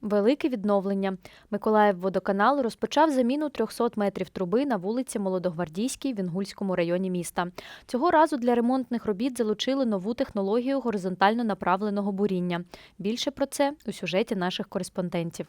Велике відновлення. Миколаївводоканал розпочав заміну 300 метрів труби на вулиці Молодогвардійській в Інгульському районі міста. Цього разу для ремонтних робіт залучили нову технологію горизонтально направленого буріння. Більше про це у сюжеті наших кореспондентів.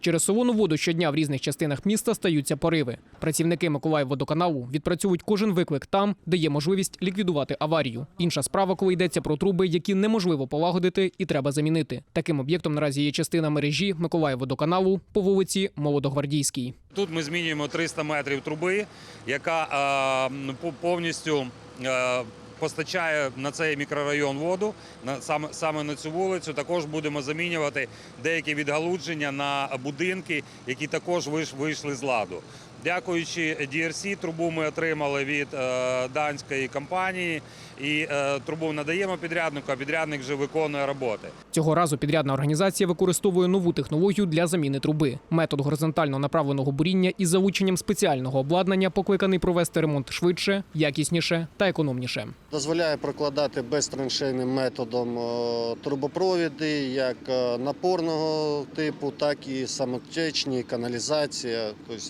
Через солону воду щодня в різних частинах міста стаються пориви. Працівники Миколаївводоканалу відпрацьовують кожен виклик там, де є можливість ліквідувати аварію. Інша справа, коли йдеться про труби, які неможливо полагодити і треба замінити. Таким об'єктом наразі є частина мережі Миколаївводоканалу по вулиці Молодогвардійській. Тут ми змінюємо 300 метрів труби, яка е, по- повністю е, постачає на цей мікрорайон воду. На саме саме на цю вулицю також будемо замінювати деякі відгалудження на будинки, які також вийшли з ладу. Дякуючи DRC, трубу ми отримали від е, данської компанії, і е, трубу надаємо підряднику, а підрядник вже виконує роботи. Цього разу підрядна організація використовує нову технологію для заміни труби. Метод горизонтально направленого буріння із залученням спеціального обладнання покликаний провести ремонт швидше, якісніше та економніше. Дозволяє прокладати безтраншейним методом е, трубопровіди, як напорного типу, так і самотечні, каналізація, тобто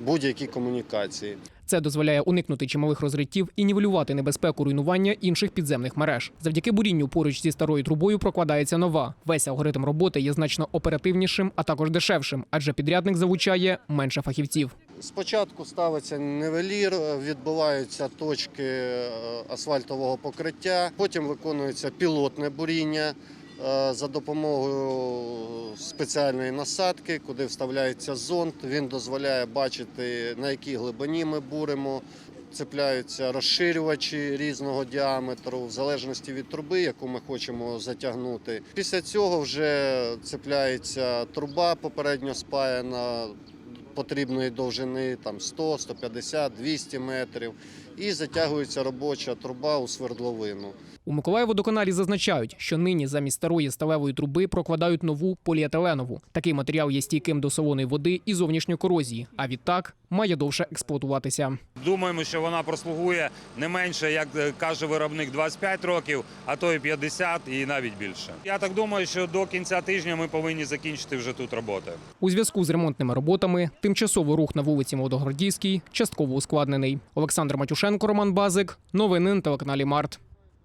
будь-які комунікації. Це дозволяє уникнути чималих розриттів і нівелювати небезпеку руйнування інших підземних мереж. Завдяки бурінню поруч зі старою трубою прокладається нова. Весь алгоритм роботи є значно оперативнішим, а також дешевшим, адже підрядник залучає менше фахівців. Спочатку ставиться нивелір, відбуваються точки е, асфальтового покриття, потім виконується пілотне буріння за допомогою спеціальної насадки, куди вставляється зонд. Він дозволяє бачити, на якій глибині ми буримо. Цепляються розширювачі різного діаметру, в залежності від труби, яку ми хочемо затягнути. Після цього вже цепляється труба попередньо спаяна потрібної довжини там 100, 150, 200 метрів і затягується робоча труба у свердловину. У Миколаєводоканалі зазначають, що нині замість старої сталевої труби прокладають нову поліетиленову. Такий матеріал є стійким до солоної води і зовнішньої корозії, а відтак має довше експлуатуватися. Думаємо, що вона прослугує не менше, як е, каже виробник, 25 років, а то і 50 і навіть більше. Я так думаю, що до кінця тижня ми повинні закінчити вже тут роботи. У зв'язку з ремонтними роботами тимчасовий рух на вулиці Молодогвардійській частково ускладнений. Олександр Матюшенко, Роман Базик. Новини на телеканалі Март.